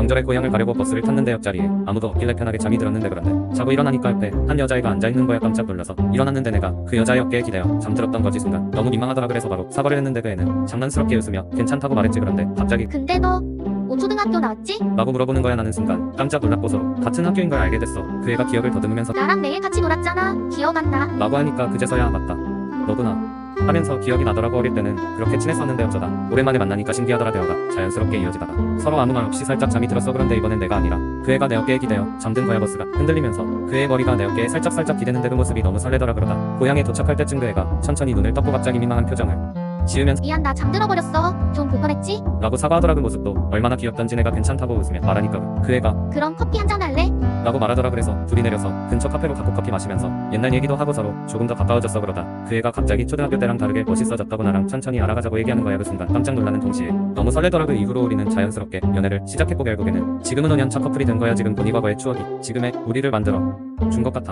명절에 고향을 가려고 버스를 탔는데 옆자리에 아무도 없길래 편하게 잠이 들었는데 그런데 자고 일어나니까 옆에 한 여자애가 앉아있는 거야 깜짝 놀라서 일어났는데 내가 그 여자의 어깨에 기대어 잠들었던 거지 순간 너무 민망하더라 그래서 바로 사과를 했는데 그 애는 장난스럽게 웃으며 괜찮다고 말했지 그런데 갑자기 근데 너 오초등학교 나왔지? 라고 물어보는 거야 나는 순간 깜짝 놀랐고 서로 같은 학교인 걸 알게 됐어 그 애가 기억을 더듬으면서 나랑 매일 같이 놀았잖아. 기억 안 나? 라고 하니까 그제서야 맞다 너구나 하면서 기억이 나더라고 어릴 때는 그렇게 친했었는데 어쩌다 오랜만에 만나니까 신기하더라 대화가 자연스럽게 이어지다가 서로 아무 말 없이 살짝 잠이 들었어 그런데 이번엔 내가 아니라 그 애가 내 어깨에 기대어 잠든 거야 버스가 흔들리면서 그 애의 머리가 내 어깨에 살짝살짝 기대는데 그 모습이 너무 설레더라 그러다 고향에 도착할 때쯤 그 애가 천천히 눈을 떴고 갑자기 민망한 표정을 지으면서 미안 나 잠들어 버렸어. 좀 불편했지? 라고 사과하더라 그 모습도 얼마나 귀엽던지 내가 괜찮다고 웃으며 말하니까 그 애가 그럼 커피 한 잔 할래? 라고 말하더라 그래서 둘이 내려서 근처 카페로 갖고 커피 마시면서 옛날 얘기도 하고 서로 조금 더 가까워졌어 그러다 그 애가 갑자기 초등학교 때랑 다르게 멋있어졌다고 나랑 천천히 알아가자고 얘기하는 거야 그 순간 깜짝 놀라는 동시에 너무 설레더라 그 이후로 우리는 자연스럽게 연애를 시작했고 결국에는 지금은 5년 차 커플이 된 거야 지금 보니 과거의 추억이 지금의 우리를 만들어 준 것 같아